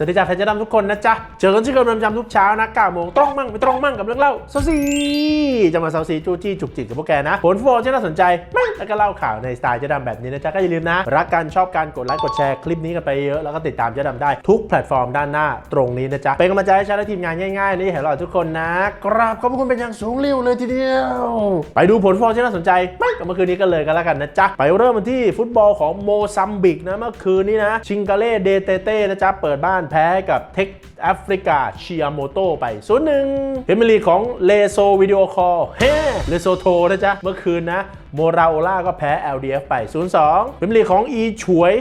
สวัสดีจ้าแฟนเจะดำทุกคนนะจ๊ะ เจอกันที่เดิมประจำทุกเช้านะ9โมงตรงมั่งไม่ตรงมั่งกับเรื่องเล่าเซาซีจะมาเซาซีจูจี้จุกจิกกับพวกแกนะ ผลฟุตบอลที่น่าสนใจมั่งแล้วก็เล่าข่าวในสไตล์เจะดำแบบนี้นะจ๊ะ ก็อย่าลืมนะ รักกันชอบกันกดไลค์กดแชร์คลิปนี้กันไปเยอะ แล้วก็ติดตามเจะดำได้ทุกแพลตฟอร์มด้านหน้าตรงนี้นะจ๊ะ เป็นกำลังใจให้ฉันและทีมงานง่ายๆนี่เห็นเราทุกคนนะกราบขอบคุณเป็นอย่างสูงเรี่ยวเลยทีเดียว ไปดูผลฟุตบอลที่น่าสนใจไม่กับเมื่อคืนนี้กันเลยกันแล้วกันนะจ๊ะไปเริ่มกันที่ฟุตบอลของโมซัมบิกนะเมื่อคืนนี้นะชิงกาเล่เดเตเต้นะจ๊ะเปิดบ้านแพ้กับเทคแอฟริกาเชียโมโตไป0ูนย์หนึ่งเพมลีของเลโซวิดีโอคอลเฮ้เลโซโทนะจ๊ะ เมื่อคืนนะ โมราโอล่าก็แพ้ LDF ไป 0-2เพมลีของอีฉวย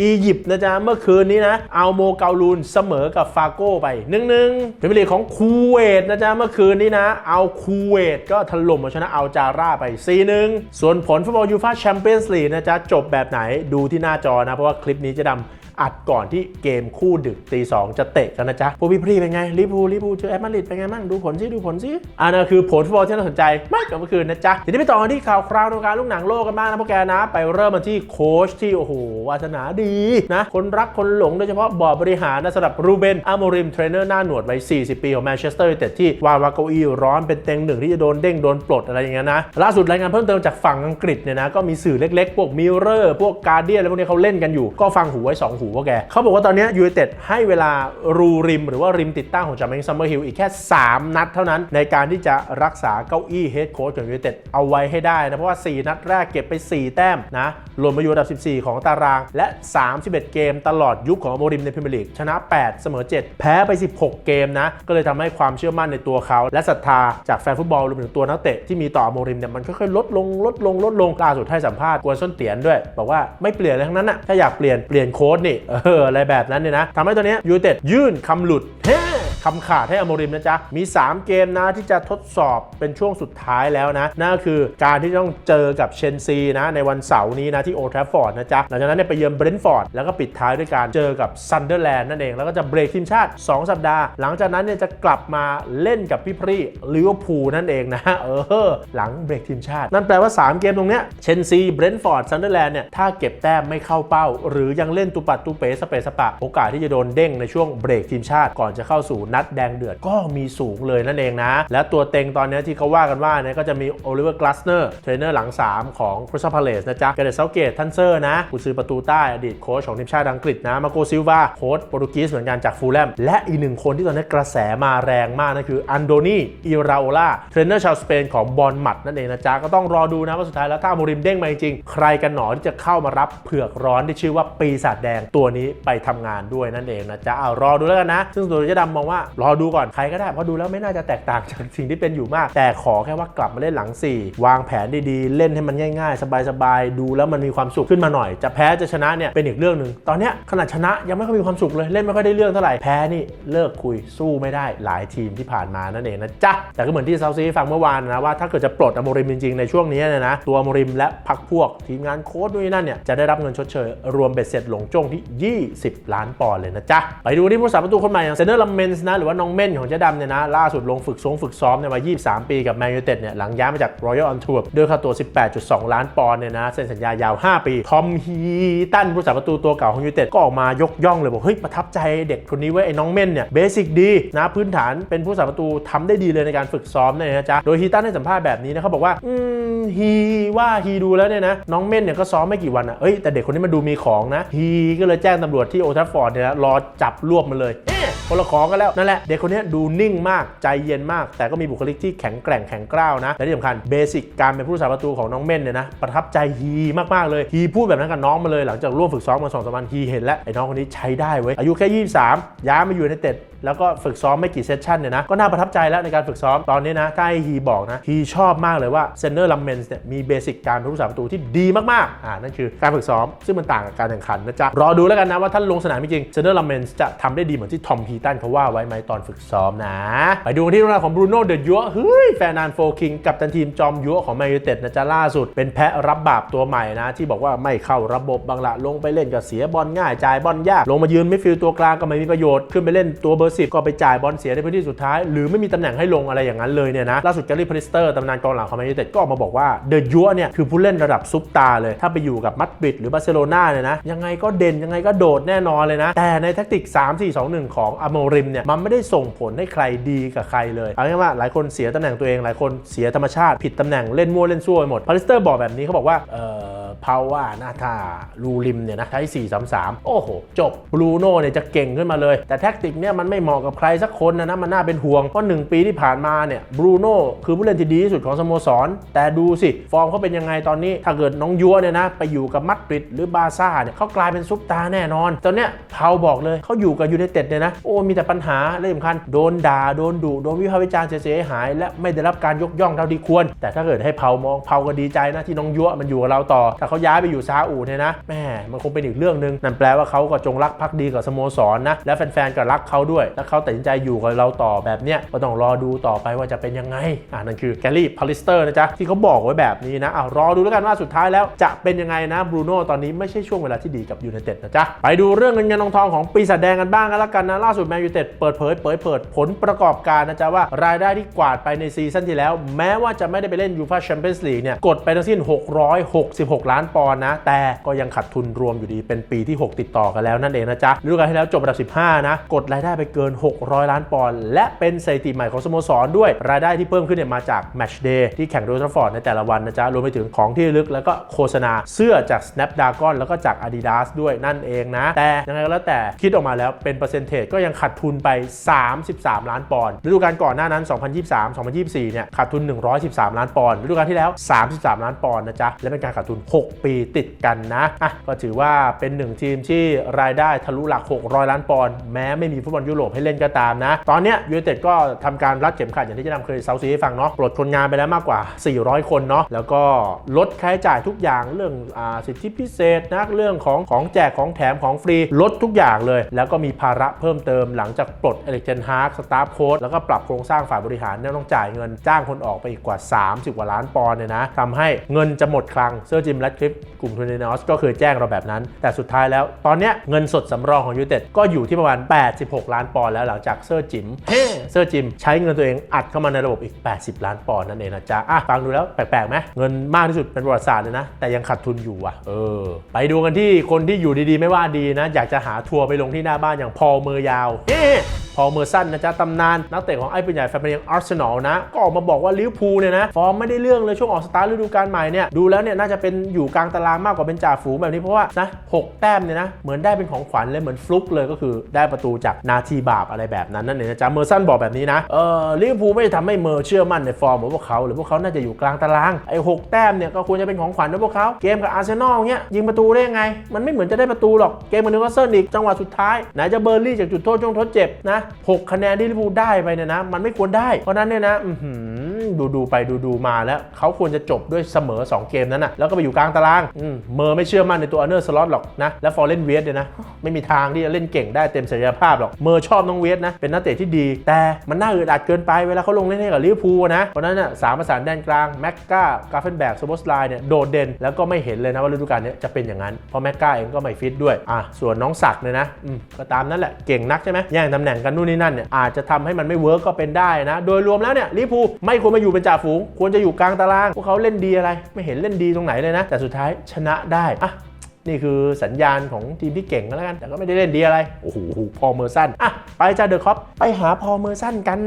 อียิปต์นะจ๊ะ เมื่อคืนนี้นะเอาโมเกาลูนเสมอกับฟาโก้ไป 1-1เพมลีของคูเวตนะจ๊ะ เมื่อคืนนี้นะ เอาคูเวตก็ถล่มเอาชนะเอาจาร่าไป 4-1 ส่วนผลฟุตบอลยูฟ่าแชมเปี้ยนส์ลีกนะจ๊ะจบแบบไหนดูที่หน้าจอนะเพราะว่าคลิปนี้จะดำ อัดก่อนที่เกมคู่ดึกตีสองจะเตะกันนะจ๊ะพวกพี่พรีเป็นไงลิเวอร์พูลลิเวอร์พูเจอแอตมาดริดเป็นไงบ้างดูผลซิดูผลซิอันนั้นคือผลฟุตบอลที่น่าสนใจม่กับเมื่อคืนนะจ๊ะทีนี้ไปต่อกันที่ข่าวคราวในวงการลูกหนังโลกกันบ้างนะพวกแกนะ ไปเริ่มมาที่โค้ชที่โอ้โหวาสนาดีนะคนรักคนหลงโดยเฉพาะบอร์ดบริหารนะสำหรับรูเบนอาโมริมเทรนเนอร์หน้าหนวดวัย 40 ปีของแมนเชสเตอร์ยูไนเต็ดที่วางวาเก้าอี้ร้อนเป็นเต็งหนึ่งที่จะโดนเด้งโดนปลดอะไรอย่างเงี้ยนะล่าสุดรายงานเพิ่มเติมจากฝั่งอังกฤษเนี่ยนะก็มีสื่อเล็กๆ พวกมิเรอร์พวกการเดียนอะไรพวกนี้เขาเล่นกันอยู่ก็ฟังหูไว้2หูวกแกเขาบอกว่าตอนนี้ยูไนเต็ดให้เวลารูริม หรือว่าริมติดตั้งของจามิงซัมเมอร์ฮิลอีกแค่ 3 นัดเท่านั้น ในการที่จะรักษาเก้าอี้เฮดโค้ชของยูไนเต็ดเอาไว้ให้ได้นะ เพราะว่า 4 นัดแรกเก็บไป 4 แต้มนะรวมมาอยู่อันดับ 14 ของตาราง และ 31 เกมตลอดยุคของโมริมในพรีเมียร์ลีกชนะ 8 เสมอ 7 แพ้ไป 16 เกมนะก็เลยทำให้ความเชื่อมั่นในตัวเขาและศรัทธาจากแฟนฟุตบอลรวมถึงตัวนักเตะที่มีต่อโมริมเนี่ยมันค่อยๆลดลงลดลงลดลงล่าสุดให้สัมภาษณ์กวนส้นเตียนด้วย บอกว่าไม่เปลี่ยนอะไรทั้งนั้นนะถ้าอยากเปลี่ยนเปลี่ยนโค้ดนี่เอออะไรแบบนั้นเนี่ยนะทำให้ตัวนี้ยูเต็ดยื่นคำหลุดเฮ้คำขาดให้อมริมนะจ๊ะ มี 3 เกมนะที่จะทดสอบเป็นช่วงสุดท้ายแล้วนะ นั่นก็คือการที่ต้องเจอกับเชนซีนะ ในวันเสาร์นี้นะ ที่โอทราฟอร์ดนะจ๊ะ หลังจากนั้นเนี่ยไปเยือนเบรนท์ฟอร์ด แล้วก็ปิดท้ายด้วยการเจอกับซันเดอร์แลนด์นั่นเอง แล้วก็จะเบรกทีมชาติ 2 สัปดาห์ หลังจากนั้นเนี่ยจะกลับมาเล่นกับพี่พรีลิเวอร์พูลนั่นเองนะ เออ หลังเบรกทีมชาติ นั่นแปลว่า 3 เกมตรงเนี้ย เชนซี เบรนท์ฟอร์ด ซันเดอร์แลนด์เนี่ย ถ้าเก็บแต้มไม่เข้าเป้า หรือยังเล่นตุปัดตุเปสเปสปะ โอกาสที่จะโดนเด้งในช่วงเบรกทีมชาติ ก่อนจะเข้าสู่นัดแดงเดือดก็มีสูงเลยนั่นเองนะ และตัวเต็งตอนนี้ที่เขาว่ากันว่าเนี่ยก็จะมีโอลิเวอร์กลาสเนอร์เทรนเนอร์หลัง 3 ของคริสตัลพาเลสนะจ๊ะเกเรตเซาเกตทันเซอร์นะกุซือประตูใต้อดีตโค้ชของทีมชาติอังกฤษนะมาโกซิลวาโค้ชโปรตุเกสเหมือนกันจากฟูลแลมและอีกหนึ่งคนที่ตอนนี้กระแสมาแรงมากนั่นคืออันโดนีอิราโอลาเทรนเนอร์ชาวสเปนของบอลมัดนั่นเองนะจ๊ะก็ต้องรอดูนะว่าสุดท้ายแล้วถ้าโมริมเด้งมาจริงใครกันหนอที่จะเข้ามารับเผือกร้อนที่ชื่อว่าปีศาจแดงตัวนี้ไปทำงานด้วยนั่นเองนะจ๊ะเอารอดูแล้วกันนะ ซึ่งตัวเจดำมองว่ารอดูก่อนใครก็ได้เพราะดูแล้วไม่น่าจะแตกต่างจากสิ่งที่เป็นอยู่มาก แต่ขอแค่ว่ากลับมาเล่นหลัง 4 วางแผนดีๆ เล่นให้มันง่าย ๆ สบายๆ ดูแล้วมันมีความสุขขึ้นมาหน่อย จะแพ้จะชนะเนี่ยเป็นอีกเรื่องหนึ่งตอนเนี้ยขนาดชนะยังไม่ค่อยมีความสุขเลยเล่นไม่ค่อยได้เรื่องเท่าไหร่แพ้นี่เลิกคุยสู้ไม่ได้หลายทีมที่ผ่านมานั่นเองนะจ๊ะแต่ก็เหมือนที่เซาซีฟังเมื่อวานนะว่าถ้าเกิดจะปลดอโมริมจริงๆในช่วงนี้เนี่ยนะตัวอโมริมและพักพวกทีมงานโค้ชด้วยนั่นเนี่ยจะได้รับเงินชดเชยรวมเบ็ดเสร็จหลงจงที่20 ล้านปอนด์เลยนะจ๊ะ ไปดูที่ผู้สาประตูคนใหม่อย่างเซนเนอร์ลัมเมนส์นะหรือว่าน้องเม่นของเจ๊ดำเนี่ยนะล่าสุดลงฝึกซ้อมฝึกซ้อมในวัย23 ปีกับแมนยูเต็ดเนี่ยหลังย้ายมาจากรอยัลออนทัวร์ด้วยค่าตัว 18.2 ล้านปอนด์เนี่ยนะเซ็นสัญญายาว 5 ปีทอมฮีตันผู้สาประตูตัวเก่าของยูเต็ดก็ออกมายกย่องเลยบอกเฮ้ยประทับใจเด็กคนนี้เว้ยไอ้น้องเม่นเนี่ยเบสิกดีนะพื้นฐานเป็นผู้สาประตูทำได้ดีเลยในการฝึกซ้อมเนี่ยนะจ๊ะโดยฮีตันให้สัมภาษณ์แบบนี้นะเขาบอกว่าอืมฮีว่าฮีดูแล้วเนี่ยนะน้องเม่นเนี่ยก็ซ้อมไม่กี่วันอะเอ้ยแต่เด็กคนนี้มันดูมีของนะฮีก็เลยแจ้งตำรวจที่โอทัฟฟอร์ดเนี่ยรอจับรวบมันเลยคนละของกันแล้วนั่นแหละเด็กคนนี้ดูนิ่งมากใจเย็นมาก แต่ก็มีบุคลิกที่แข็งแกร่งแข็งกร้าวนะและที่สำคัญเบสิกการเป็นผู้รักษาประตูของน้องเม่นเนี่ยนะประทับใจฮีมากๆเลยฮีพูดแบบนั้นกับน้องมาเลยหลังจากร่วมฝึกซ้อมมาสองสามวันฮีเห็นแล้วไอ้น้องคนนี้ใช้ได้เว้ยอายุแค่ 23 ย้ายมาอยู่ในเต็ดแล้วก็ฝึกซ้อมไม่กี่เซสชันเนี่ยนะก็น่าประทับใจแล้วในการฝึกซ้อมตอนนี้นะถ้าให้ฮีบอกนะฮีชอบมากเลยว่าเซนเนอร์ลัมเมนส์เนี่ยมีเบสิกการเป็นผู้สาประตูที่ดีมากๆอ่านั่นคือการฝึกซ้อมซึ่งมันต่างกับการแข่งขันนะจ๊ะรอดูดูแล้วกันนะว่าท่านลงสนามจริงเซนเนอร์ลัมเมนจะทำได้ดีเหมือนที่ทอมฮีตันเขาว่าไว้ไหมตอนฝึกซ้อมนะ ไปดูที่เรื่องราวของบรูโน่เดอะยัวเฮ้ยแฟนานโฟคิงกับตันทีมจอมยัวของแมนยูเต็ดนะจะล่าสุด เป็นแพะรับบาปตัวใหม่นะ ที่บอกว่าไม่เข้าระบบบางละลงไปเล่นก็เสียบอลง่ายจ่ายบอลยาก ลงมายืนไม่ฟิลตัวกลางก็ไม่มีประโยชน์ขึ้นไปเล่นตัวเบอร์สิบก็ไปจ่ายบอลเสียในพื้นที่สุดท้าย หรือไม่มีตำแหน่งให้ลงอะไรอย่างนั้นเลยเนี่ยนะล่าสุดแกลลี่พริสเตอร์ตำนานกองหลังของแมนยูเต็ดก็ออกมาบอกว่าเดอะยัวเนี่ยคือผู้เล่นระดับซุปตาเลยถ้าไปอยู่กับมัดริดหรือบาร์เซโลนาเนี่ยนะยังไงก็เด่นยังไงก็โดดแน่นอนเลยนะ แต่ในแทคติก 3 4 2 1 ของอโมริมเนี่ยมันไม่ได้ส่งผลให้ใครดีกับใครเลยเอาง่ายๆว่าหลายคนเสียตำแหน่งตัวเองหลายคนเสียธรรมชาติผิดตำแหน่งเล่นมั่วเล่นซั่วไปหมดพาริสเตอร์บอกแบบนี้เขาบอกว่าเออ พาว่าหน้าท่าลูริมเนี่ยนะใช้4-3-3 โอ้โห จบบรูโน่เนี่ยจะเก่งขึ้นมาเลย แต่แท็กติกเนี่ยมันไม่เหมาะกับใครสักคนนะนะมันน่าเป็นห่วงเพราะหนึ่งปีที่ผ่านมาเนี่ยบรูโน่คือผู้เล่นที่ดีที่สุดของสโมสร แต่ดูสิ ฟอร์มเขาเป็นยังไงตอนนี้ ถ้าเกิดน้องยัวเนี่ยนะไปอยู่กับมัดริดหรือบาร์ซ่าเนี่ยเขากลายเป็นซุปตาร์แน่นอน ตอนเนี้ยเผาบอกเลยเขาอยู่กับยูไนเต็ดเนี่ยนะโอ้มีแต่ปัญหาและสำคัญโดนด่าโดนดุโดนวิพากษ์วิจารณ์เสียหาย และไม่ได้รับการยกย่องเท่าที่ควร แต่ถ้าเกิดให้เผามองเผาก็ดีใจนะที่น้องยัวมันอยู่กับเราต่อถ้าเขาย้ายไปอยู่ซาอุเนี่ยนะแม่มันคงเป็นอีกเรื่องหนึ่งนั่นแปลว่าเขาก็จงรักภักดีกับสโมสรนะและแฟนๆก็รักเขาด้วยแล้วเขาตัดสินใจอยู่กับเราต่อแบบเนี้ยก็ต้องรอดูต่อไปว่าจะเป็นยังไงอ่านั่นคือแกลลี่พาลิสเตอร์นะจ๊ะที่เขาบอกไว้แบบนี้นะอ่ารอดูแล้วกันว่าสุดท้ายแล้วจะเป็นยังไงนะบรูโน่ตอนนี้ไม่ใช่ช่วงเวลาที่ดีกับยูไนเต็ดนะจ๊ะไปดูเรื่องเงินเงินทองทองของปีศาจแดงกันบ้างกันแล้วกันนะล่าสุดแมนยูไนเต็ดเปิดเผยเผยเปิดผลประกอบการนะจ๊ะว่ารายได้ที่กวาดไปในซีซั่นที่แล้ว แม้ว่าจะไม่ได้ไปเล่นยูฟ่าแชมเปี้ยนส์ลีกเนี่ยกดไปทั้งสิ้น 666 ล้านานปอนด์นะ แต่ก็ยังขาดทุนรวมอยู่ดีเป็นปีที่ 6 ติดต่อกันแล้วนั่นเองนะจ๊ะฤดูกาลที่แล้วจบอันดับ 15 นะ กดรายได้ไปเกิน 600 ล้านปอนด์และเป็นสถิติใหม่ของสโมสรด้วยรายได้ที่เพิ่มขึ้นเนี่ยมาจากแมตช์เดย์ที่แข่งโดยทรัฟฟอร์ดในแต่ละวันนะจ๊ะรวมไปถึงของที่ลึกแล้วก็โฆษณาเสื้อจาก Snapdragon แล้วก็จาก Adidas ด้วยนั่นเองนะ แต่ยังไงก็แล้วแต่คิดออกมาแล้วเป็นเปอร์เซนเทจก็ยังขาดทุนไป 33 ล้านปอนด์ฤดูกาลก่อนหน้านั้น 2023 2024 เนี่ยขาดทุน 113 ล้านปอนด์ฤดูกาลที่แล้ว 33 ล้านปอนด์นะจ๊ะและเป็นการขาดทุน 6ปีติดกันนะอะก็ถือว่าเป็นหนึ่งทีมที่รายได้ทะลุหลัก 600 ล้านปอนด์แม้ไม่มีฟุตบอลยุโรปให้เล่นก็ตามนะ ตอนเนี้ยยูไนเต็ดก็ทำการรัดเข็มขัดอย่างที่จะนำเคยเซาซีให้ฟังเนาะปลดคนงานไปแล้วมากกว่า 400 คนเนาะแล้วก็ลดค่าใช้จ่ายทุกอย่างเรื่องอสิทธิพิเศษนะเรื่องของของแจกของแถมของฟรีลดทุกอย่างเลย แล้วก็มีภาระเพิ่มเติมหลังจากปลดเอเล็กเทนฮาร์กสตาฟโค้ดแล้วก็ปรับโครงสร้างฝ่ายบริหารเนี่ยต้องจ่ายเงินจ้างคนออกไปอีกกว่า 30 กว่าล้านปอนด์เนี่ยนะทำให้เงินจะหมดคลังเซอร์จิมแรดลิฟกลุ่มทูเนนอสก็เคยแจ้งเราแบบนั้น แต่สุดท้ายแล้ว ตอนเนี้ยเงินสดสำรองของยูไนเต็ดก็อยู่ที่ประมาณ 86 ล้านปอนด์แล้วหลังจากเซอร์จิมเฮ้เซอร์จิมใช้เงินตัวเองอัดเข้ามาในระบบอีก 80 ล้านปอนด์นั่นเองนะจ๊ะอะฟังดูแล้วแปลกๆไหมเงินมากที่สุดเป็นประวัติศาสตร์เลยนะ แต่ยังขาดทุนอยู่อะเออไปดูกันที่คนที่อยู่ดีๆ ไม่ว่าดีนะ อยากจะหาทัวร์ไปลงที่หน้าบ้านอย่างพอลเมอร์ยาวเฮ้พอเมอร์สันนะจ๊ะตำนาน นักเตะของไอ้ปืนใหญ่แฟนเพลงอาร์เซนอลนะ ก็ออกมาบอกว่าลิเวอร์พูลเนี่ยนะ ฟอร์มไม่ได้เรื่องเลยช่วงออกสตาร์ทฤดูกาลใหม่เนี่ยดูแล้วเนี่ยน่าจะเป็นอยู่กลางตารางมากกว่าเป็นจ่าฝูงแบบนี้เพราะว่านะหกแต้มเนี่ยนะเหมือนได้เป็นของขวัญเลยเหมือนฟลุกเลยก็คือได้ประตูจากนาทีบาปอะไรแบบนั้นนั่นเองนะจ๊ะเมอร์สันบอกแบบนี้นะเออลิเวอร์พูลไม่ได้ทำให้เมอร์เชื่อมั่นในฟอร์มของพวกเขาหรือพวกเขาน่าจะอยู่กลางตารางไอ้หกแต้มเนี่ยก็ควรจะเป็นของขวัญให้พวกเขาเกมกับอาร์เซนอลเนี่ยยิงประตูได้ยังไง มันไม่เหมือนจะได้ประตูหรอกเกมกับนิวคาสเซิลอีกจังหวะสุดท้ายไหนจะเบอร์ลี่จากจุดโทษช่วงทดเจ็บนะหกคะแนนที่ลิเวอร์พูลได้ไปเนี่ยนะ มันไม่ควรได้ เพราะนั้นเนี่ยนะดูดูๆไปดูดูๆมาแล้ว เขาควรจะจบด้วยเสมอ 2 เกมนั้นนะแล้วก็ไปอยู่กลางตารางอืมเมอร์ไม่เชื่อมั่นในตัวอันเนอร์สล็อตหรอกนะ และฟอร์เรนเวสเนี่ยนะ ไม่มีทางที่จะเล่นเก่งได้เต็มศักยภาพหรอก เมอร์ชอบน้องเวสนะ เป็นนักเตะที่ดี แต่มันน่าอึดอัดเกินไปเวลาเขาลงเล่นให้กับลิเวอร์พูลนะ เพราะนั้นน่ะสามประสานแดนกลางแม็กกากาเฟนแบกโซโบสไลน์เนี่ยโดดเด่นแล้วก็ไม่เห็นเลยนะว่าฤดูกาลนี้จะเป็นอย่างนั้นเพราะแม็กกาเองก็ไม่ฟิตด้วยอะส่วนน้องศักดิ์เนี่ยนะอืมก็ตามนั้นแหละเก่งนักใช่ไหมแย่งตำแหน่งกันนู่นนี่นั่นเนี่ยอาจจะทำให้มันไม่เวิร์กก็เป็นได้นะ โดยรวมแล้วเนี่ยลิเวอร์พูลไม่ควรมาอยู่เป็นจ่าฝูง ควรจะอยู่กลางตาราง พวกเขาเล่นดีอะไร ไม่เห็นเล่นดีตรงไหนเลยนะ แต่สุดท้ายชนะได้อะ นี่คือสัญญาณของทีมที่เก่งก็แล้วกัน แต่ก็ไม่ได้เล่นดีอะไร โอ้โห พอเมอร์สันอะ ไปจ้าเดอะคอปไปหาพอเมอร์สันกัน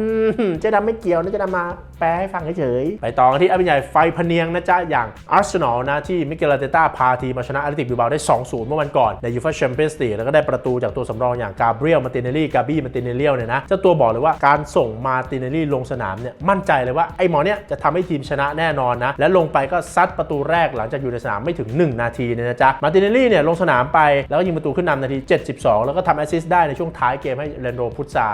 เจ๊ดำไม่เกี่ยวนะเจ๊ดำมาแปลให้ฟังเฉยๆ ไปต่อกันที่อภิญญาไฟพเนียงนะจ๊ะ อย่างอาร์เซนอลนะ ที่มิเกลอาร์เตต้าพาทีมมาชนะอาร์ติกบิลบาได้ 2-0 เมื่อวันก่อน ในยูฟ่าแชมเปี้ยนส์ลีกแล้วก็ได้ประตูจากตัวสำรองอย่างกาเบรียลมาติเนลลี่กาบี้มาติเนเลียลเนี่ยนะเจ้าตัวบอกเลยว่าการส่งมาติเนลลี่ลงสนามเนี่ยมั่นใจเลยว่าไอ้หมอเนี่ยจะทำให้ทีมชนะแน่นอนนะและลงไปก็ซัดประตูแรกหลังจากอยู่ในสนามไม่ถึง 1 นาทีเนี่ยนะจ๊ะมาติเนลลี่เนี่ยลงสนามไปแล้วก็ยิงประตูขึ้นนำนาที 72 แล้วก็ทำแอสซิสต์ได้ในช่วงท้ายเกมให้เรนโดพุตซา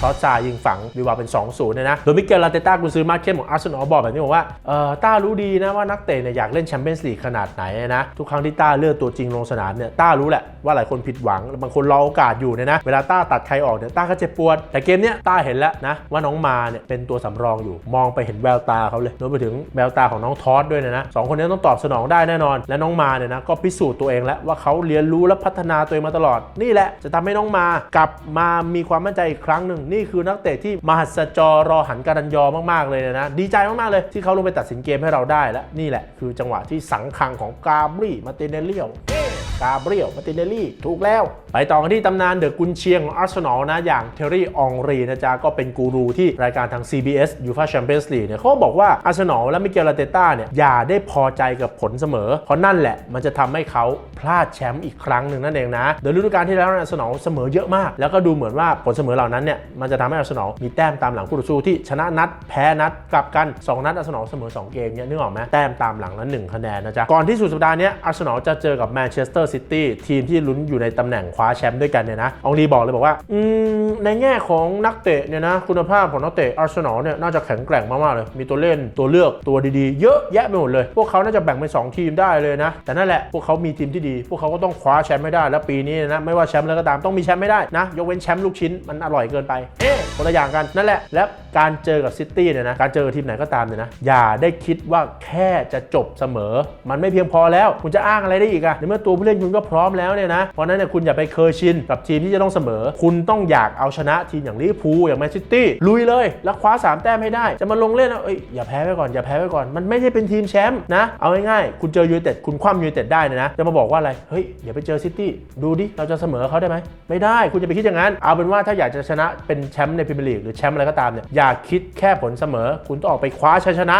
ทอสซายิงฝังวิวาเป็น 2-0เนี่ยนะโดยมิเกลลาเตต้ากุนซือมาร์เก็ตของอาร์เซนอลบอกแบบนี้บอกว่าเออต้ารู้ดีนะว่านักเตะเนี่ยอยากเล่นแชมเปี้ยนส์ลีกขนาดไหนนะทุกครั้งที่ต้าเลือกตัวจริงลงสนามเนี่ยต้ารู้แหละว่าหลายคนผิดหวังบางคนรอโอกาสอยู่เนี่ยนะเวลาต้าตัดใครออกเนี่ยต้าก็เจ็บปวด แต่เกมเนี้ยต้าเห็นแล้วนะว่าน้องมาเนี่ยเป็นตัวสำรองอยู่ มองไปเห็นแววตาเขาเลยรวมไปถึงแววตาของน้องทอสด้วยนะนะสองคนนี้ต้องตอบสนองได้แน่นอน และน้องมาเนี่ยนะก็พิสูจน์ตัวเองแล้วว่าเขาเรียนรู้และพัฒนาตัวเองมาตลอด นี่แหละจะทำให้น้องมากลับมามีความมั่นใจอีกครั้งหนึ่งนี่คือนักเตะที่มหัศจรรอหันการันยอมากๆเลยนะดีใจมากๆเลยที่เขาลงไปตัดสินเกมให้เราได้และนี่แหละคือจังหวะที่สังคังของกาบรีมาเตเนเลียว กาเบรียลมาติเนลลี่ถูกแล้ว ไปต่อกันที่ตำนานเดอะกุนเชียงของอาร์เซนอลนะ อย่างเทอรี่อองรีนะจ๊ะ ก็เป็นกูรูที่รายการทาง CBS UEFA Champions League เนี่ยเขาบอกว่าอาร์เซนอลและมิเกลลาเตต้าเนี่ยอย่าได้พอใจกับผลเสมอ เพราะนั่นแหละมันจะทำให้เขาพลาดแชมป์อีกครั้งหนึ่งนั่นเองนะโดยฤดูกาลที่แล้วอาร์เซนอลเสมอเยอะมาก แล้วก็ดูเหมือนว่าผลเสมอเหล่านั้นเนี่ยมันจะทำให้อาร์เซนอลมีแต้มตามหลังคู่ต่อสู้ที่ชนะนัดแพ้นัดกลับกันสองนัดอาร์เซนอลเสมอสองเกมเนี่ยนึกออกไหมแต้มตามหลังละหนึ่งคะแนนนะจ๊ะก่อนที่สุดสัปดาห์นี้อาร์เซนอลจะเจอกับแมนเชสเตอร์ซิตี้ทีมที่ลุ้นอยู่ในตำแหน่งคว้าแชมป์ด้วยกันเนี่ยนะองลีบอกเลยบอกว่าอืมในแง่ของนักเตะเนี่ยนะคุณภาพของนักเตะอาร์เซนอลเนี่ยน่าจะแข็งแกร่งมากๆเลย มีตัวเล่นตัวเลือกตัวดีๆ เยอะแยะไปหมดเลย พวกเขาน่าจะแบ่งเป็นสองทีมได้เลยนะ แต่นั่นแหละพวกเขามีทีมที่ดี พวกเขาก็ต้องคว้าแชมป์ไม่ได้ แล้วปีนี้นะไม่ว่าแชมป์อะไรก็ตามต้องมีแชมป์ไม่ได้นะ ยกเว้นแชมป์ลูกชิ้นมันอร่อยเกินไป เอ๊ะคนละอย่างกันนั่นแหละ และการเจอกับซิตี้เนี่ยนะการเจอกับทีมไหนก็ตามเนี่ยนะอย่าได้คิดว่าแค่จะจบเสมอ มันไม่เพียงพอแล้วคุณจะอ้างอะไรได้อีกอะในเมื่อตัวผู้เล่นคุณก็พร้อมแล้วเนี่ยนะ เพราะนั้นเนี่ยคุณอย่าไปเคยชินกับทีมที่จะต้องเสมอ คุณต้องอยากเอาชนะทีมอย่างลิเวอร์พูลอย่างแมนซิตี้ลุยเลย แล้วคว้าสามแต้มให้ได้ จะมาลงเล่นเอ้ยอย่าแพ้ไปก่อนอย่าแพ้ไปก่อนมันไม่ใช่เป็นทีมแชมป์นะเอาง่ายๆคุณเจอยูไนเต็ดคุณคว่ำยูไนเต็ดได้เนยนะจะมาบอกว่าอะไรเฮ้ยอย่าไปเจอซิตี้ดูดิเราจะเสมอเขาได้ไหมไม่ได้คุณจะไปคิดอย่างนั้นเอาเป็นว่าถ้าอยากจะชนะเป็นแชมป์ในพรีเมียร์ลีกหรือแชมป์อะไรก็ตามเนี่ยอย่าคิดแค่ผลเสมอ คุณต้องออกไปคว้าชัยชนะ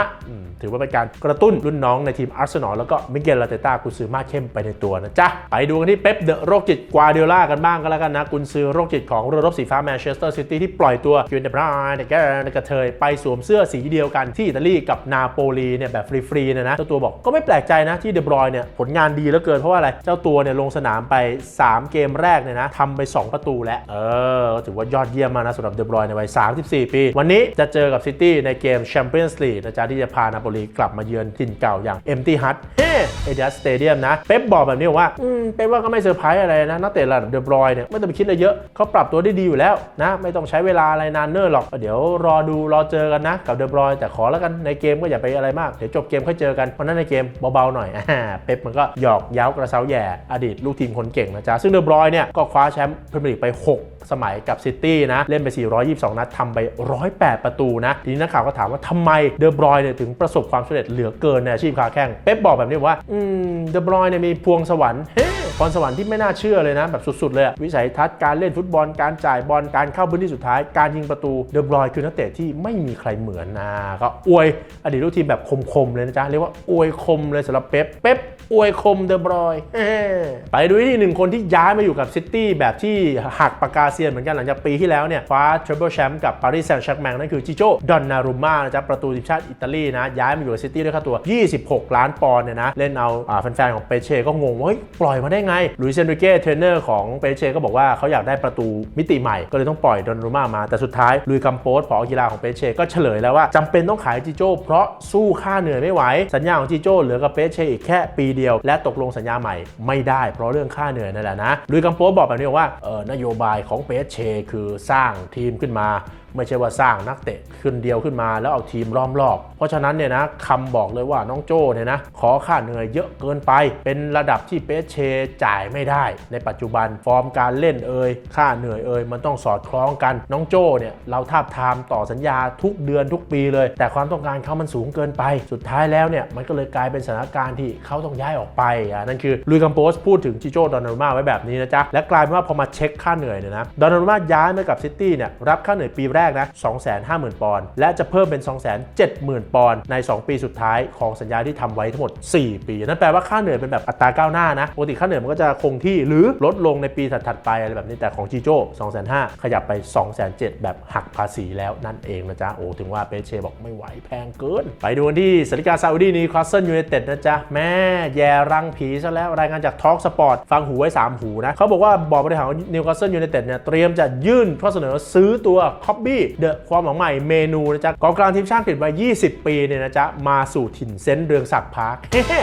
ถือว่าเป็นการกระตุ้นรุ่นน้องในทีมอาร์เซนอลแล้วก็มิเกลลาเตต้ากุซือมาเข้มไปในตัวนะจ๊ะไปดูกันที่เป๊ปเดอะโรคจิตกวาเดียล่ากันบ้างก็แล้วกันนะกุนซือโรคจิตของเรือรบสีฟ้าแมนเชสเตอร์ซิตี้ที่ปล่อยตัวยูนเดบรายเดกกระเทยไปสวมเสื้อสีเดียวกันที่อิตาลีกับนาโปลีเนี่ยแบบฟรีๆเนี่ยนะเจ้าตัวบอกก็ไม่แปลกใจนะที่เดบรอยเนี่ยผลงานดีเหลือเกินเพราะว่าอะไรเจ้าตัวเนี่ยลงสนามไป 3 เกมแรกเนี่ยนะทำไป 2 ประตูแล้วเออถือว่ายอดเยี่ยมมากนะสำหรับเดบรอยในวัย 34 ปี วันนี้จะเจอกับซิตี้ในเกมแชมเปี้ยนส์ลีกนะจ๊ะที่จะพานาโปลีกลับมาเยือนถิ่นเก่าอย่างเอมตี้ฮัทเฮเอเดียสเตเดียมนะเป๊ปบอกแบบนี้ว่าอืมเป็นว่าก็ไม่เซอร์ไพรส์อะไรนะนักเตะระดับเดบรอยเนี่ยไม่ต้องไปคิดอะไรเยอะเขาปรับตัวได้ดีอยู่แล้วนะไม่ต้องใช้เวลาอะไรนานเนิ่นหรอก เดี๋ยวรอดูรอเจอกันนะกับเดบรอยแต่ขอแล้วกันในเกมก็อย่าไปอะไรมากเดี๋ยวจบเกมค่อยเจอกันเพราะนั้นในเกมเบาๆหน่อยเป๊ปมันก็หยอกเย้ากระเซาแย่อดีตลูกทีมคนเก่งนะจ๊ะซึ่งเดบรอยเนี่ยก็คว้าแชมป์พรีเมียร์ลีกไป 6 สมัยกับซิตี้นะเล่นไป 422 นัดทำไป 108 ประตูนะทีนี้นักข่าวก็ถามว่าทำไมเดอบรอยเนี่ยถึงประสบความสำเร็จเหลือเกินในอาชีพค้าแข่งเป๊ปบอกแบบนี้ว่าเดอบรอยเนี่ยมีพวงสวรรค์เฮ้ พรสวรรค์ที่ไม่น่าเชื่อเลยนะ แบบสุดๆเลยวิสัยทัศน์การเล่นฟุตบอลการจ่ายบอลการเข้าพื้นที่สุดท้าย การยิงประตูเดอบรอยคือนักเตะที่ไม่มีใครเหมือนนะก็อวยอดีตลูกทีมแบบคมๆเลยนะจ๊ะเรียกว่าอวยคมเลยสำหรับเป๊ปเป๊ปอวยคมเดอบรอยไปดูที่หนึ่งคนที่ย้ายมาอยู่กับซิตี้แบบที่หักปากกาเซียนเหมือนกันหลังจากปีที่แล้วเนี่ยคว้าทริปเปิลแชมป์กับปารีสแซงต์แชร์กแมงนั่นคือจิโจ้ดอนนารุม่านะจ๊ะประตูทีมชาติอิตาลีนะย้ายมาอยู่กับซิตี้ด้วยค่าตัว 26 ล้านปอนด์เนี่ยนะเล่นเอาแฟนๆของเปเช่ก็งงว่าปล่อยมาได้ไงลุยเซนริเก้เทรนเนอร์ของเปเชก็บอกว่าเขาอยากได้ประตูมิติใหม่ ก็เลยต้องปล่อยดอนรุม่ามา แต่สุดท้ายลุยคัมโปสผอกีฬาของเปเชก็เฉลยแล้วว่าจำเป็นต้องขายจิโจ้เพราะสู้ค่าเหนื่อยไม่ไหว สัญญาของจิโจ้เหลือกับเปเชอีกแค่ปีเดียว และตกลงสัญญาใหม่ไม่ได้เพราะเรื่องค่าเหนื่อยนั่นแหละนะลุยคัมโปสบอกแบบนี้ว่าเออนโยบายของเปเชคือสร้างทีมขึ้นมา ไม่ใช่ว่าสร้างนักเตะขึ้นเดียวขึ้นมาแล้วเอาทีมล้อมรอบ เพราะฉะนั้นเนี่ยนะคำบอกเลยว่าน้องโจ้เนี่ยนะขอค่าเหนื่อยเยอะเกินไป เป็นระดับที่เปเชจ่ายไม่ได้ ในปัจจุบันฟอร์มการเล่นเอ่ยค่าเหนื่อยเอ่ยมันต้องสอดคล้องกัน น้องโจ้เนี่ยเราทาบทามต่อสัญญาทุกเดือนทุกปีเลย แต่ความต้องการเขามันสูงเกินไป สุดท้ายแล้วเนี่ยมันก็เลยกลายเป็นสถานการณ์ที่เขาต้องย้ายออกไปอะนั่นคือลุยกัมโปสพูดถึงจิโจ้ดอนนารุมาไว้แบบนี้นะจ๊ะและกลายเป็นว่าพอมาเช็คค่าเหนื่อยเนี่ยนะดอนนารุมาย้ายมากับซิตี้เนี่ยรับค่าเหนื่อยปีแรกนะ 250,000 ปอนด์ และจะเพิ่มเป็น 270,000 ปอนด์ใน 2 ปีสุดท้ายของสัญญาที่ทำไว้ทั้งหมด 4 ปี นั่นแปลว่าค่าเหนื่อยเป็นแบบอัตราก้าวหน้านะ ปกติค่าเหนื่อยมันก็จะคงที่หรือลดลงในปีถัดๆไปอะไรแบบนี้ แต่ของจีโจ้250,000ขยับไป 270,000 แบบหักภาษีแล้วนั่นเองนะจ๊ะ โอ้ ถึงว่าเปเช่บอกไม่ไหวแพงเกิน ไปดูกันที่สติกาซาอุดีนีคาสเซิลยูไนเต็ดนะจ๊ะ แม่แย่รังผีซะแล้ว รายงานจากทอล์กสปอร์ตฟังหูไว้ 3 หูนะเขาบอกว่าบอร์ดบริหารของนิวคาสเซิลยูไนเต็ดเนี่ยเตรียมจะยื่นข้อเสนอซื้อตัวคอบบีเดอะความหวังใหม่เมนูนะจ๊ะกองกลางทีมชาติอังกฤษวัย20 ปีเนี่ยนะจ๊ะมาสู่ถิ่นเซนต์เรืองศักดิ์พาร์ค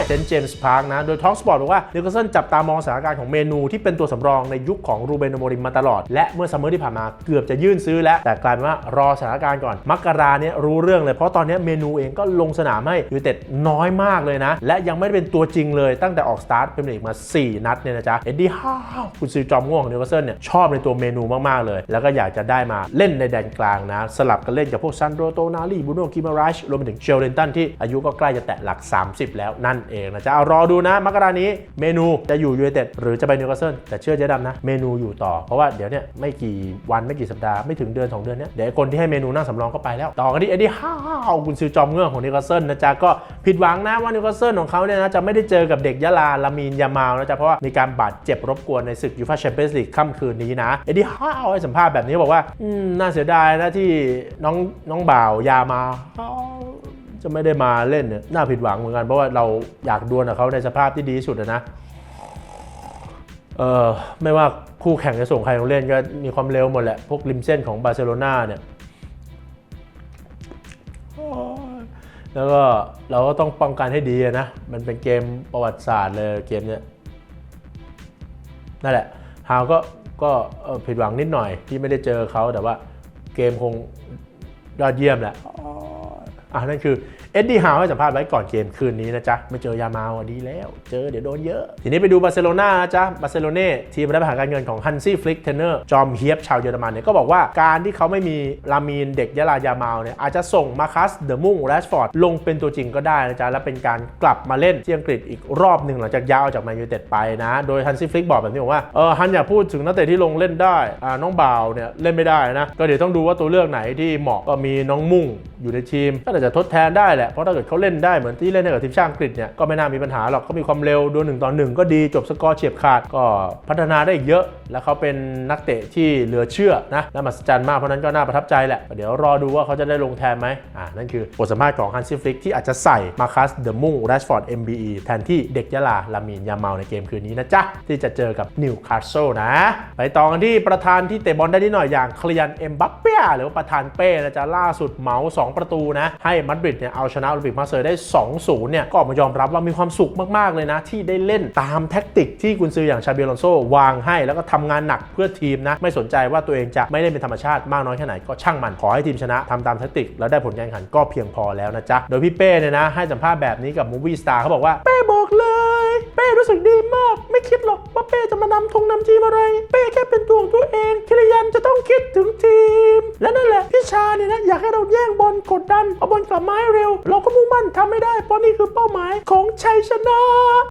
เซนต์เจมส์พาร์คนะโดยท็อกสปอร์ตบอกว่านิวคาสเซิลจับตามองสถานการณ์ของเมนูที่เป็นตัวสำรองในยุคของรูเบนโมริมมาตลอด และเมื่อซัมเมอร์ที่ผ่านมาเกือบจะยื่นซื้อแล้ว แต่กลายเป็นว่ารอสถานการณ์ก่อนมักราเนี่ยรู้เรื่องเลยเพราะตอนนี้เมนูเองก็ลงสนามให้ยูเต็ดน้อยมากเลยนะและยังไม่ได้เป็นตัวจริงเลยตั้งแต่ออกสตาร์ทเป็นลีกมา 4 นัดเนี่ยนะจ๊ะเอ็ดดี้ฮ่าวคุณซื้อจอมง่วงของนิวคาสเซิลเนี่ยชอบในตัวเมนูมากๆเลย แล้วก็อยากจะได้มาเล่นในแดนกลางนะ สลับกันเล่นกับพวกซันโดโตนาลีบูโนกิมาราชรวมไปถึงเชลเลนตันที่อายุก็ใกล้จะแตะหลัก 30 แล้วนั่นเองนะจ๊ะเอารอดูนะมกรานี้เมนูจะอยู่ยูไนเต็ดหรือจะไปนิวคาสเซิลแต่เชื่อเจ๊ดำนะ เมนูอยู่ต่อ เพราะว่าเดี๋ยวเนี่ยไม่กี่วันไม่กี่สัปดาห์ไม่ถึงเดือนสองเดือนเนี้ยเดี๋ยวคนที่ให้เมนูนั่งสำรองก็ไปแล้วต่อกันที่เอ็ดดี้ฮ่าวคุณซื้อจอมเงื่อของนิวคาสเซิลนะจ๊ะก็ผิดหวังนะว่านิวคาสเซิลของเขาเนี่ยนะจะไม่ได้เจอกับเด็กยะลาลามีนยามาลนะจ๊ะเพราะว่ามีการบาดเจ็บรบกวนในศึกยูฟ่าแชมเปี้ยนส์ลีกค่ำคืนนี้นะเอ็ดดี้ฮาวให้สัมภาษณ์แบบนี้บอกว่าอืมน่าเสียดายายนะที่น้องน้องบ่าวยามาลจะไม่ได้มาเล่นเนี่ยน่าผิดหวังเหมือนกันเพราะว่าเราอยากดวลกับเขาในสภาพที่ดีที่สุดนะเออไม่ว่าคู่แข่งจะส่งใครลงเล่นก็มีความเร็วหมดแหละ พวกริมเส้นของบาร์เซโลนาเนี่ยแล้วก็เราก็ต้องป้องกันให้ดีนะ มันเป็นเกมประวัติศาสตร์เลยเกมเนี้ยนั่นแหละฮาวก็ก็ผิดหวังนิดหน่อยที่ไม่ได้เจอเขาแต่ว่า เกมคงยอดเยี่ยมแหละ อะนั่นคือเอ็ดดี้ฮาวให้สัมภาษณ์ไว้ก่อนเกมคืนนี้นะจ๊ะ ไม่เจอยามาวันดีแล้ว เจอเดี๋ยวโดนเยอะ ทีนี้ไปดูบาร์เซโลนานะจ๊ะบาร์เซโลเน่ทีมรัฐประหารการเงินของฮันซี่ฟลิกเทนเนอร์จอมเฮียบชาวเยอรมันเนี่ยก็บอกว่าการที่เขาไม่มีลามีนเด็กยะลายามาเนี่ยอาจจะส่งมาคัสเดอะมุงแรชฟอร์ดลงเป็นตัวจริงก็ได้นะจ๊ะและเป็นการกลับมาเล่นที่อังกฤษอีกรอบหนึ่งหลังจากย้ายออกจากแมนยูเต็ดไปนะโดยฮันซี่ฟลิกบอกแบบนี้บอกว่าเออฮันอย่าพูดถึงนักเตะที่ลงเล่นได้อ่าน้องบ่าวเนี่ยเล่นไม่ได้นะก็เดี๋ยวต้องดูว่าตัวเลือกไหนที่เหมาะก็มีน้องมุ่งอยู่ในทีมก็าจจะทดแทนได้แหละ เพราะถ้าเกิดเขาเล่นได้เหมือนที่เล่นให้กับทีมชาติอังกฤษเนี่ยก็ไม่น่ามีปัญหาหรอกเขามีความเร็วดวลหนึ่งต่อหนึ่งก็ดีจบสกอร์เฉียบขาดก็พัฒนาได้อีกเยอะ แล้วเขาเป็นนักเตะที่เหลือเชื่อนะและมหัศจรรย์มากเพราะนั้นก็น่าประทับใจแหละ เดี๋ยวรอดูว่าเขาจะได้ลงแทนไหมอ่านั่นคือบทสัมภาษณ์ของฮันซี่ฟลิกที่อาจจะใส่มาคัสเดอะมุงแรชฟอร์ด MBE แทนที่เด็กยะลาลามีนยาเมาในเกมคืนนี้นะจ๊ะที่จะเจอกับนิวคาสเซิลนะไปต่อกันที่ประธานที่เตะบอลได้นิดหน่อยอย่างคลียนเอ็มบัปเปียหรือว่าประธานเป้นะจ๊ะล่าสุดเหมา 2 ประตูนะให้มาดริดเนี่ยเอาชนะโอลิมปิกมาเซย์ได้ 2-0 เนี่ยก็ออกมายอมรับว่ามีความสุขมากๆเลยนะ ที่ได้เล่นตามแท็กติกที่กุนซืออย่างชาเบียลอนโซวางให้แล้วก็ทำงานหนักเพื่อทีมนะ ไม่สนใจว่าตัวเองจะไม่ได้เป็นธรรมชาติมากน้อยแค่ไหนก็ช่างมันขอให้ทีมชนะทำตามแท็กติก แล้วได้ผลการแข่งขันก็เพียงพอแล้วนะจ๊ะโดยพี่เป้เนี่ยนะให้สัมภาษณ์แบบนี้กับมูวี่สตาร์เขาบอกว่าเป้บอก รู้สึกดีมาก ไม่คิดหรอกว่าเป้จะมานำทงนำทีมอะไร เป้แค่เป็นตัวของตัวเองคิริยันจะต้องคิดถึงทีม และนั่นแหละพี่ชาเนี่ยนะอยากให้เราแย่งบอลกดดันเอาบอลกลับมาให้เร็ว เราก็มุ่งมั่นทำไม่ได้ เพราะนี่คือเป้าหมายของชัยชนะ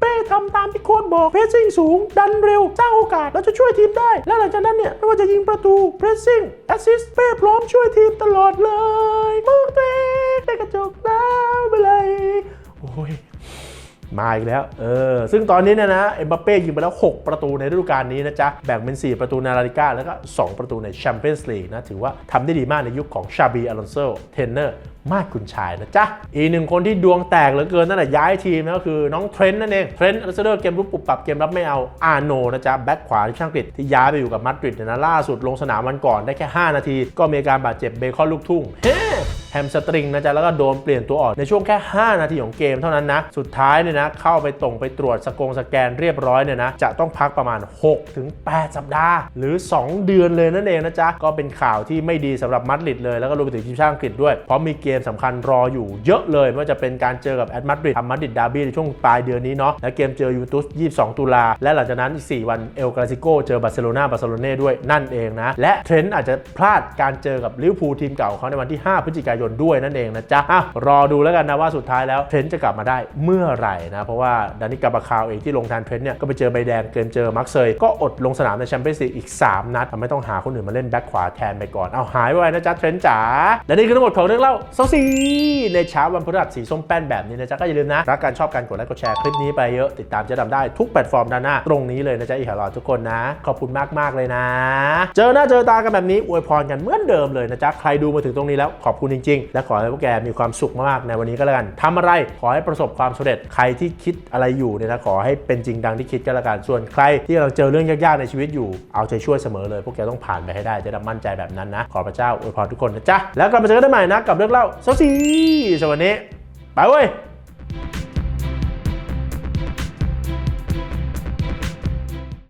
เป้ทำตามที่โค้ชบอกเพรสซิ่งสูง ดันเร็วสร้างโอกาสแล้วจะช่วยทีมได้ และหลังจากนั้นเนี่ยไม่ว่าจะยิงประตูเพรสซิ่งแอสซิสเป้พร้อมช่วยทีมตลอดเลยมองเตะได้กระจกแล้วไปเลย มาอีกแล้ว เออ ซึ่งตอนนี้เนี่ยนะ เอ็มบัปเป้ยิงไปแล้ว 6 ประตูในฤดูกาลนี้นะจ๊ะ แบ่งเป็น 4 ประตูในลาลิก้า แล้วก็ 2 ประตูในแชมเปี้ยนส์ลีกนะ ถือว่าทำได้ดีมากในยุคของชาบี อลอนโซ เทนเนอร์ มากคุณชายนะจ๊ะ อีกหนึ่งคนที่ดวงแตกเหลือเกินตั้งแต่ย้ายทีมนะก็คือน้องเทรนต์นั่นเอง เทรนต์อัลเซเดอร์เกมรุกปุบปรับเกมรับไม่เอาอาโนนะจ๊ะ แบ็คขวาที่ช่างกฤษที่ย้ายไปอยู่กับมาดริดนี่ยนะล่าสุดลงสนามวันก่อนได้แค่ 5 นาที ก็มีการบาดเจ็บเบคอนลูกทุ่งแฮมสตริงนะจ๊ะ แล้วก็โดนเปลี่ยนตัวออกในช่วงแค่ 5 นาทีของเกมเท่านั้นนะ สุดท้ายเนี่ยนะเข้าไปตรงไปตรวจสกงสแกนเรียบร้อยเนี่ยนะจะต้องพักประมาณ6ถึง8สัปดาห์ หรือ 2 เดือนเลยนั่นเองนะจ๊ะก็เป็นข่าวที่ไม่ดีสำหรับมาดริดเลยแล้วก็รวมไปถึงทีมชาติอังกฤษด้วยเพราะมีเกมสำคัญรออยู่เยอะเลยไม่ว่าจะเป็นการเจอกับแอตมาดริดทำมาดริดดาร์บี้ในช่วงปลายเดือนนี้เนาะและเกมเจอยูเวนตุส 22 ตุลา และหลังจากนั้นอีก 4 วันเอลกาซิโกเจอบาร์เซโลนาบาร์เซโลเน่ด้วยนั่นเองนะ และเทรนต์อาจจะพลาดการเจอกับลิเวอร์พูลทีมเก่าของเขาในวันที่ 5 พฤศจิกายนด้วยนั่นเองนะจ๊ะอะรอดูแล้วกันนะว่าสุดท้ายแล้วเทรนต์จะกลับมาได้เมื่อไหร่นะเพราะว่าดานิกาบาคาวเองที่ลงแทนเทรนต์เนี่ยก็ไปเจอใบแดงเกมเจอมาร์กเซยก็อดลงสนามในแชมเปี้ยนส์ลีกอีก 3 นัดทำให้ต้องหาคนอื่นมาเล่นแบ็คขวาแทนไปก่อนเอาหายไปนะจ๊ะเทรนต์จ๋าและนี่คือทั้งหมดของเรื่องเล่าเซาซีในเช้าวันพฤหัสสีส้มแป้นแบบนี้นะจ๊ะก็อย่าลืมนะ รักการชอบการกดไลค์กดแชร์คลิปนี้ไปเยอะติดตามเจะดำได้ทุกแพลตฟอร์มด้านหน้า ตรงนี้เลยนะจ๊ะอีหลอทุกคนนะ ขอบคุณมากมากเลยนะ เจอหน้าเจอตากันแบบนี้อวยพรกันเหมือนเดิมเลยนะจ๊ะใครดูมาถึงตรงนี้แล้วขอบคุณจริง ๆ และขอให้พวกแกมีความสุขมากๆในวันนี้ก็แล้วกันทำอะไรขอให้ประสบความสำเร็จใครที่คิดอะไรอยู่เนี่ยนะขอให้เป็นจริงดังที่คิดก็แล้วกันส่วนใครที่กำลังเจอเรื่องยากๆในชีวิตอยู่เอาใจช่วยเสมอเลย พวกแกต้องผ่านไปให้ได้เจะดำมั่นใจแบบนั้นนะ ขอพระเจ้าอวยพรทุกคนนะจ๊ะแล้วกลับมาเจอกันได้ใหม่นะกับเรื่องเล่าสวัสดีสวันนี้ ไปเว้ย